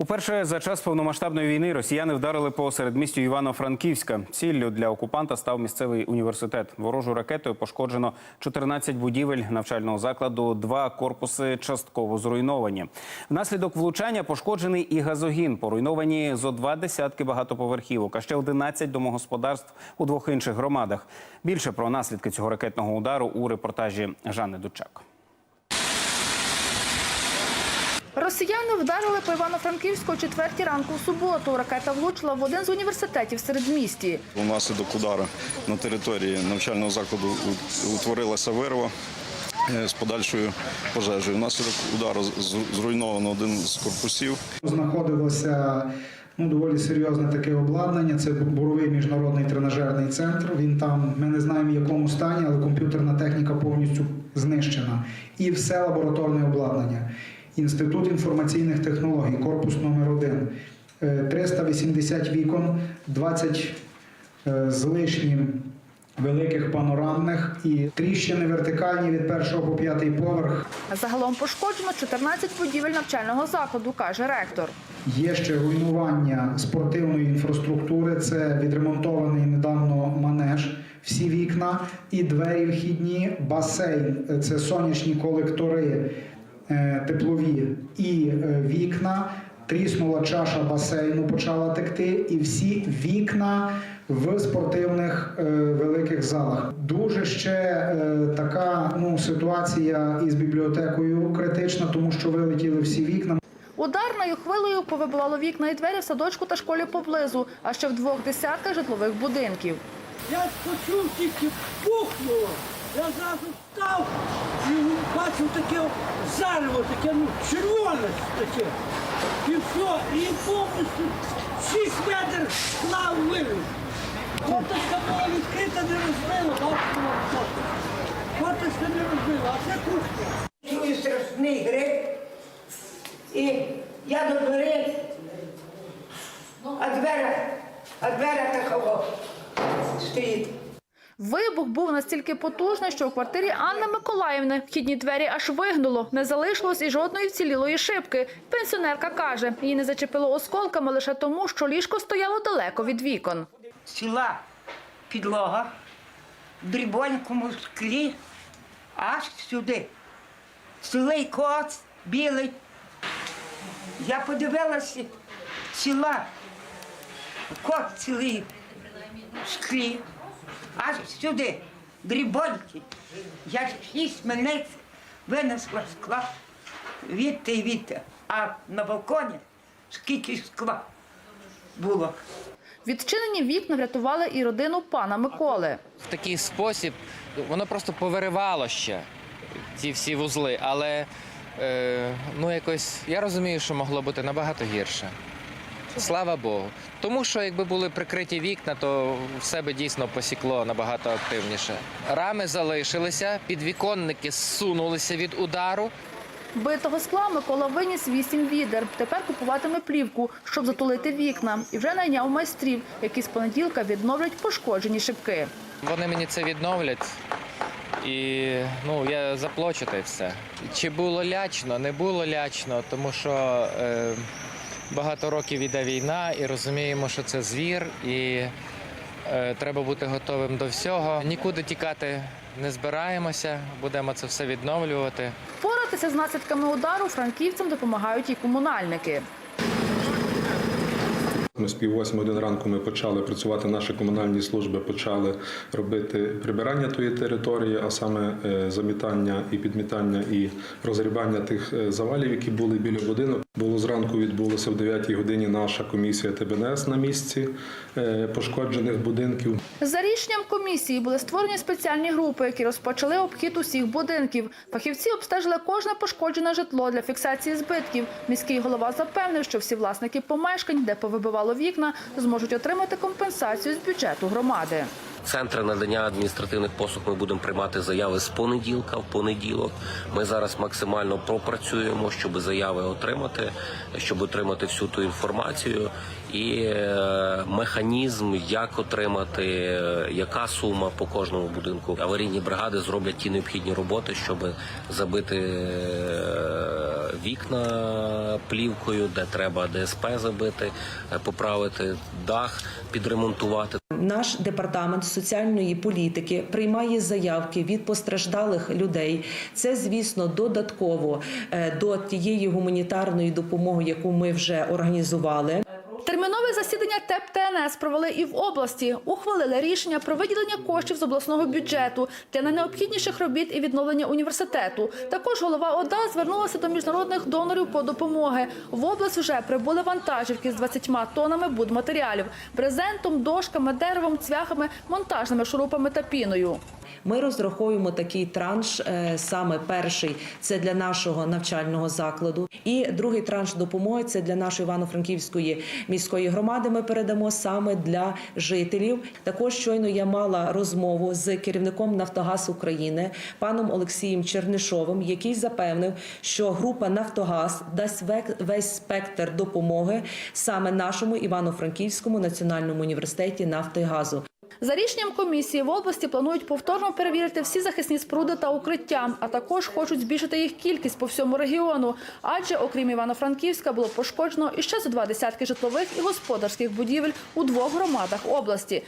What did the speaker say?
Уперше за час повномасштабної війни росіяни вдарили по середмістю Івано-Франківська. Ціллю для окупанта став місцевий університет. Ворожу ракетою пошкоджено 14 будівель навчального закладу. Два корпуси частково зруйновані. Внаслідок влучання пошкоджений і газогін. Поруйновані зо два десятки багатоповерхівок, а ще 11 домогосподарств у двох інших громадах. Більше про наслідки цього ракетного удару у репортажі Жанни Дучак. Росіяни вдарили по Івано-Франківську о четвертій ранку в суботу. Ракета влучила в один з університетів середмісті. Внаслідок удару на території навчального закладу утворилася вирва е, з подальшою пожежею. Внаслідок удару зруйновано один з корпусів. Знаходилося ну, доволі серйозне таке обладнання. Це буровий міжнародний тренажерний центр. Він там, ми не знаємо в якому стані, але комп'ютерна техніка повністю знищена. І все лабораторне обладнання. Інститут інформаційних технологій, корпус номер 1 380 вікон, 20 е, з лишнім великих панорамних і тріщини вертикальні від першого по п'ятий поверх. Загалом пошкоджено 14 будівель навчального закладу, каже ректор. Є ще руйнування спортивної інфраструктури. Це відремонтований недавно манеж, всі вікна і двері вхідні, басейн. Це сонячні колектори е, теплові і е, вікна. Тріснула чаша басейну, почала текти, і всі вікна в спортивних е, великих залах. Дуже ще е, така ну, ситуація із бібліотекою критична, тому що вилетіли всі вікна. Ударною хвилею повибивало вікна і двері в садочку та школі поблизу, а ще в двох десятках житлових будинків. Я почув тільки пухнуло. Я зразу встав і бачив таке зарево, таке ну, червоне таке. І все, і повністю 6 метрів скла вилив. Фоточка була відкрита, не розбила, бачите, фото. Фоточка не розбила, а це кухня. Чую страшний грик. І я до дверей, а двера, а двера такого стоїть. Вибух був настільки потужний, що у квартирі Анни Миколаївни вхідні двері аж вигнуло. Не залишилось і жодної вцілілої шибки. Пенсіонерка каже, її не зачепило осколками лише тому, що ліжко стояло далеко від вікон. Ціла підлога в дрібонькому склі аж сюди. Цілий кот білий. Я подивилася, ціла кот цілий в склі, аж сюди, дрібонький. Я шість мельниць винесла скла відти і відти, а на балконі скільки скла було. Відчинені вікна врятували і родину пана Миколи. в такий спосіб воно просто повиривало ще ці всі вузли, але е, ну якось я розумію, що могло бути набагато гірше. Слава Богу. Тому що якби були прикриті вікна, то все би дійсно посікло набагато активніше. Рами залишилися, підвіконники зсунулися від удару. Битого скла Микола виніс вісім відер. Tепер купуватиме плівку, щоб затулити вікна. І вже найняв майстрів, які з понеділка відновлять пошкоджені шибки. Вони мені це відновлять. І ну я заплачу та й все. Чи було лячно? Не було лячно, тому що е, багато років іде війна, і розуміємо, що це звір, і е, треба бути готовим до всього. Нікуди тікати не збираємося, будемо це все відновлювати. Впоратися з наслідками удару франківцям допомагають і комунальники. Ми з пів восьми один ранку ми почали працювати. Наші комунальні служби почали робити прибирання тої території, а саме е, замітання і підмітання і розгрібання тих е, завалів, які були біля будинок. Було зранку відбулося в 9 годині наша комісія ТБНС на місці е, пошкоджених будинків. За рішенням комісії були створені спеціальні групи, які розпочали обхід усіх будинків. Фахівці обстежили кожне пошкоджене житло для фіксації збитків. Міський голова запевнив, що всі власники помешкань, де повибивало вікна, зможуть отримати компенсацію з бюджету громади. Центри надання адміністративних послуг ми будемо приймати заяви з понеділка в понеділок. Ми зараз максимально пропрацюємо, щоб заяви отримати, щоб отримати всю ту інформацію і е, механізм, як отримати, е, яка сума по кожному будинку. Аварійні бригади зроблять ті необхідні роботи, щоб забити е, вікна плівкою, де треба ДСП забити, е, поправити дах, підремонтувати. Наш департамент соціальної політики приймає заявки від постраждалих людей. Це, звісно, додатково е, до тієї гуманітарної допомоги, яку ми вже організували. ТЕП ТНС провели і в області. Ухвалили рішення про виділення коштів з обласного бюджету для найнеобхідніших робіт і відновлення університету. Також голова ОДА звернулася до міжнародних донорів по допомоги. В область вже прибули вантажівки з 20 тонами будматеріалів – брезентом, дошками, деревом, цвяхами, монтажними шурупами та піною. Ми розраховуємо такий транш. е, Саме перший це для нашого навчального закладу, і другий транш допомоги це для нашої Івано-Франківської міської громади. Ми передамо саме для жителів. Також щойно я мала розмову з керівником Нафтогаз України паном Олексієм Чернишовим, який запевнив, що група Нафтогаз дасть весь спектр допомоги саме нашому Івано-Франківському національному університеті нафти і газу. За рішенням комісії в області планують повторно перевірити всі захисні споруди та укриття, а також хочуть збільшити їх кількість по всьому регіону. Адже, окрім Івано-Франківська, було пошкоджено іще за два десятки житлових і господарських будівель у двох громадах області.